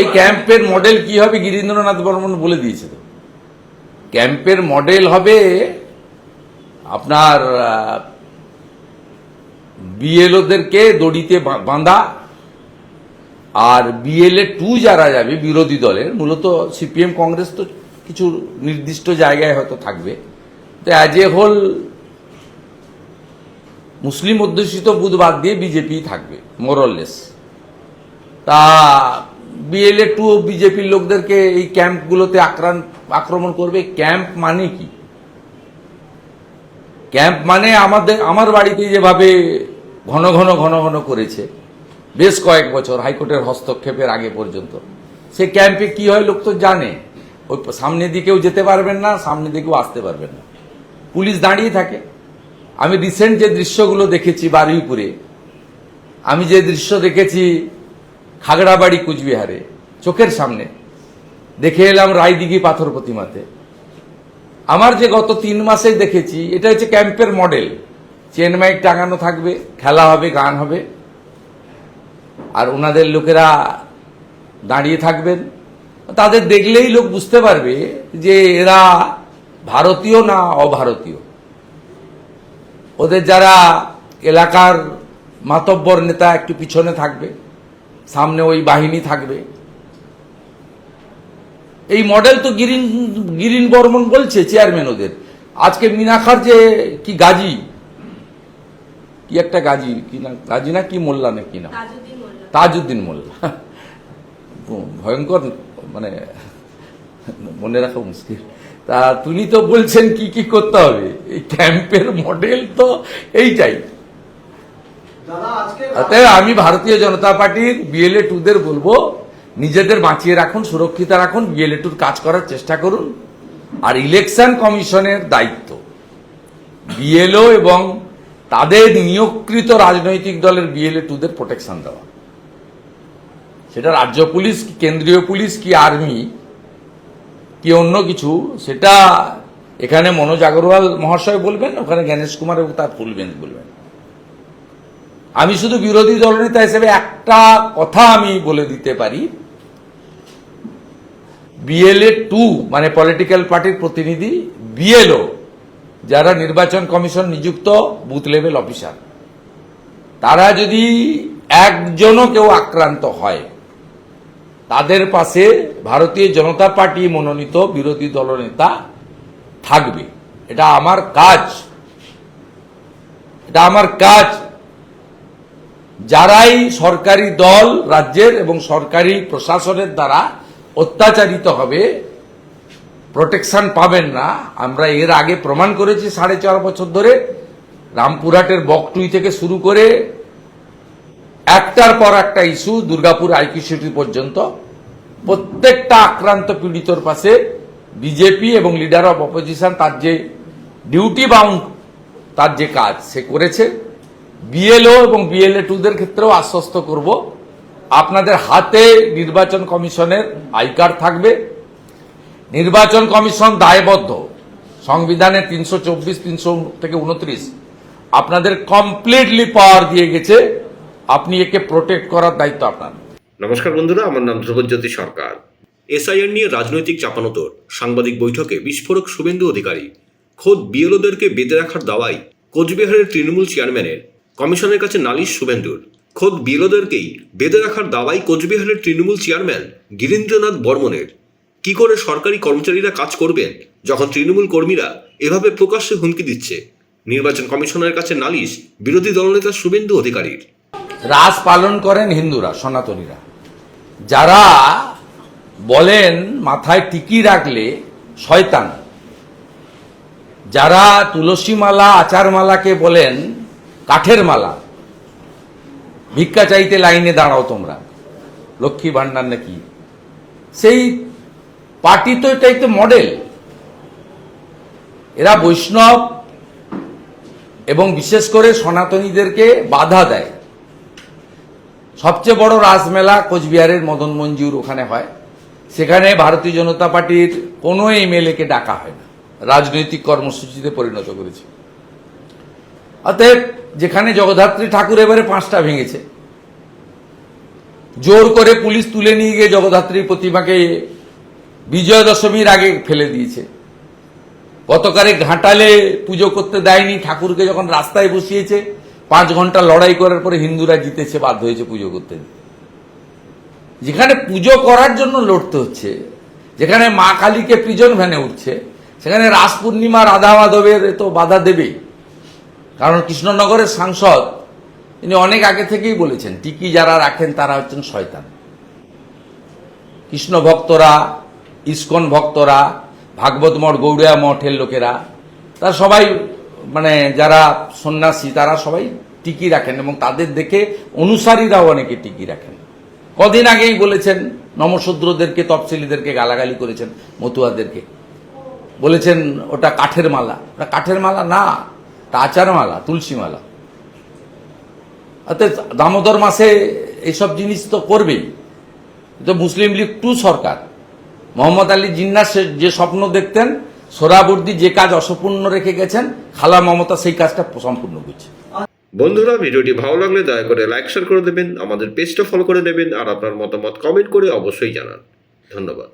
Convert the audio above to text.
এই ক্যাম্পের মডেল কি হবে? গিরীন্দ্রনাথ বর্মন বলে দিয়েছে তো। ক্যাম্পের মডেল হবে আপনার বিএলওদেরকে দড়িতে বাঁধা। আর বিএলএ টু যারা যাবে, বিরোধী দলের, মূলত সিপিএম কংগ্রেস তো কিছু নির্দিষ্ট জায়গায় হয়তো থাকবে। তো অ্যাজ এ হোল মুসলিম অধ্যুষিত বুধ বাদ দিয়ে বিজেপি থাকবে মোরললেস তা বিএলএ টু বিজেপির লোকদেরকে এই ক্যাম্পগুলোতে আক্রান্ত আক্রমণ করবে। ক্যাম্প মানে কি? ক্যাম্প মানে আমাদের আমার বাড়িতে যেভাবে ঘন ঘন ঘন ঘন করেছে, বেশ কয়েক বছর হাইকোর্টের হস্তক্ষেপের আগে পর্যন্ত। সে ক্যাম্পে কি হয় লোক তো জানে। ওই সামনে দিকেও যেতে পারবেন না সামনে দিকেও আসতে পারবেন না। পুলিশ দাঁড়িয়ে থাকে। আমি রিসেন্ট যে দৃশ্যগুলো দেখেছি বারুইপুরে, আমি যে দৃশ্য দেখেছি খাগড়াবাড়ি কুচবিহারে, চোখের সামনে। দেখে এলাম রায়দিঘি পাথর প্রতিমাতে। আমার যে গত তিন মাসে দেখেছি, এটা হচ্ছে ক্যাম্পের মডেল। চেন মাইক টাঙানো থাকবে, খেলা হবে, গান হবে। আর ওনাদের লোকেরা দাঁড়িয়ে থাকবেন। তাদের দেখলেই লোক বুঝতে পারবে যে এরা ভারতীয় না অভারতীয়। ওদের যারা এলাকার মাতব্বর নেতা একটু পিছনে থাকবে সামনে ওই বাহিনী থাকবে। এই মডেল তো গিরিন গিরিন বর্মন বলছে চেয়ারম্যান ওদের। আজকে মিনাখার যে কি গাজী? কি একটা গাজী? কি না গাজী না কি মোল্লা না কি না? তাজউদ্দিন মোল্লা। ভয়ঙ্কর মানে মনে রাখা মুশকিল। তা তিনি তো বলছেন কি কি করতে হবে? এই ক্যাম্পের মডেল তো এইটাই। অতএব আমি ভারতীয় জনতা পার্টির বিএলএ টুদের বলব, নিজেদের বাঁচিয়ে রাখুন, সুরক্ষিত রাখুন বিএলএ টুর কাজ করার চেষ্টা করুন। আর ইলেকশন কমিশনের দায়িত্ব বিএলও এবং তাদের নিয়োগকৃত রাজনৈতিক দলের বিএলএ টুদের প্রোটেকশন দেওয়া। সেটা রাজ্য পুলিশ, কি কেন্দ্রীয় পুলিশ, কি আর্মি, কি অন্য কিছু, সেটা এখানে মনোজ আগরওয়াল মহাশয় বলবেন, ওখানে জ্ঞানেশ কুমার এবং তার ফুলবেন বলবেন। আমি শুধু বিরোধী দলনেতা হিসেবে একটা কথা আমি বলে দিতে পারি। বিএলএ টু মানে পলিটিক্যাল পার্টির প্রতিনিধি বিএলও, যারা নির্বাচন কমিশন নিযুক্ত বুথ লেভেল অফিসার তারা যদি একজনও কেউ আক্রান্ত হয়, তাদের পাশে ভারতীয় জনতা পার্টি মনোনীত বিরোধী দলনেতা থাকবে। এটা আমার কাজ। এটা আমার কাজ। যারাই সরকারি দল, রাজ্যের এবং সরকারি প্রশাসনের দ্বারা অত্যাচারিত হবে প্রোটেকশন পাবেন না। আমরা এর আগে প্রমাণ করেছি সাড়ে চার বছর ধরে। রামপুরহাটের বকটুই থেকে শুরু করে একটার পর একটা ইস্যু দুর্গাপুর আইকিউ সিটি পর্যন্ত। প্রত্যেকটা আক্রান্ত পীড়িতর পাশে বিজেপি এবং লিডার অফ অপোজিশন তার যে ডিউটি বাউন্ড তার যে কাজ সে করেছে। বিএলও এবং বিএলএ টুদের ক্ষেত্রেও আশ্বস্ত করব। আপনাদের হাতে নির্বাচন কমিশনের আই কার্ড থাকবে। নির্বাচন কমিশন দায়বদ্ধ। সংবিধানে তিনশো চব্বিশ, তিনশো থেকে উনত্রিশ আপনাদের কমপ্লিটলি পাওয়ার দিয়ে গেছে। আপনি একে প্রোটেক্ট করার দায়িত্ব আপনার। নমস্কার বন্ধুরা, আমার নাম ধ্রুবজ্যোতি সরকার। এসআইআর নিয়ে রাজনৈতিক চাপানোতর। সাংবাদিক বৈঠকে বিস্ফোরক শুভেন্দু অধিকারী। খোদ বিএলওদেরকে বেঁধে রাখার দাওয়াই কোচবিহারের তৃণমূল চেয়ারম্যানের কমিশনের কাছে নালিশ শুভেন্দুর। খোদ বিএলওদেরকেই বেঁধে রাখার দাওয়াই কোচবিহারের তৃণমূল চেয়ারম্যান গিরীন্দ্রনাথ বর্মনের। কি করে সরকারি কর্মচারীরা কাজ করবেন যখন তৃণমূল কর্মীরা এভাবে প্রকাশ্যে হুমকি দিচ্ছে? নির্বাচন কমিশনের কাছে নালিশ বিরোধী দলনেতা শুভেন্দু অধিকারীর। রাস পালন করেন হিন্দুরা, সনাতনীরা। যারা বলেন মাথায় টিকি রাখলে শয়তান। যারা তুলসী মালা আচার মালাকে বলেন কাঠের মালা। ভিক্ষা চাইতে লাইনে দাঁড়াও তোমরা। লক্ষ্মী ভান্ডার নাকি? সেই পার্টি তো এটাই তো মডেল। এরা বৈষ্ণব এবং বিশেষ করে সনাতনীদেরকে বাধা দেয়। সবচেয়ে বড় রাসমেলা কোচবিহারের মদন মঞ্জুর ওখানে হয়। সেখানে ভারতীয় জনতা পার্টির কোনো এমএলএকে ডাকা হয় না। রাজনৈতিক কর্মসূচিতে পরিণত করেছে। অতএব যেখানে জগদ্ধাত্রী ঠাকুর এবারে পাঁচটা ভেঙেছে। জোর করে পুলিশ তুলে নিয়ে গিয়ে জগদ্ধাত্রীর প্রতিমাকে বিজয়া দশমীর আগে ফেলে দিয়েছে। গতকালে ঘাটালে পুজো করতে দেয়নি, ঠাকুরকে যখন রাস্তায় বসিয়েছে, পাঁচ ঘণ্টা লড়াই করার পরে হিন্দুরা জিতেছে, বাধ্য হয়েছে পুজো করতে। যেখানে পুজো করার জন্য লড়তে হচ্ছে, যেখানে মা কালীকে প্রিজন ভ্যানে উঠছে, সেখানে রাস পূর্ণিমা রাধা মাধবের তো বাধা দেবেই। কারণ কৃষ্ণনগরের সাংসদ তিনি অনেক আগে থেকেই বলেছেন, টিকি যারা রাখেন তারা হচ্ছেন শয়তান। কৃষ্ণ ভক্তরা, ইস্কন ভক্তরা, ভাগবত মঠ, গৌড়িয়া মঠের লোকেরা, তারা সবাই মানে যারা সন্ন্যাসী, তারা সবাই টিকি রাখেন এবং তাদের দেখে অনুসারীরাও অনেকে টিকি রাখেন। কদিন আগেই বলেছেন, নমশূদ্রদেরকে তফসিলিদেরকে গালাগালি করেছেন, মতুয়াদেরকে। বলেছেন, ওটা কাঠের মালা। ওটা কাঠের মালা না তা আচার মালা তুলসী মালা দামোদর মাসে এইসব জিনিস তো করবেই। তো মুসলিম লীগ টু সরকার। মোহাম্মদ আলী জিন্নাস যে স্বপ্ন দেখতেন, সোরাবর্দি যে কাজ অসম্পূর্ণ রেখে গেছেন, খালা মমতা সেই কাজটা সম্পূর্ণ করছে। বন্ধুরা, ভিডিওটি ভালো লাগলে দয়া করে লাইক শেয়ার করে দেবেন, আমাদের পেজটা ফলো করে দেবেন, আর আপনার মতামত কমেন্ট করে অবশ্যই জানান। ধন্যবাদ।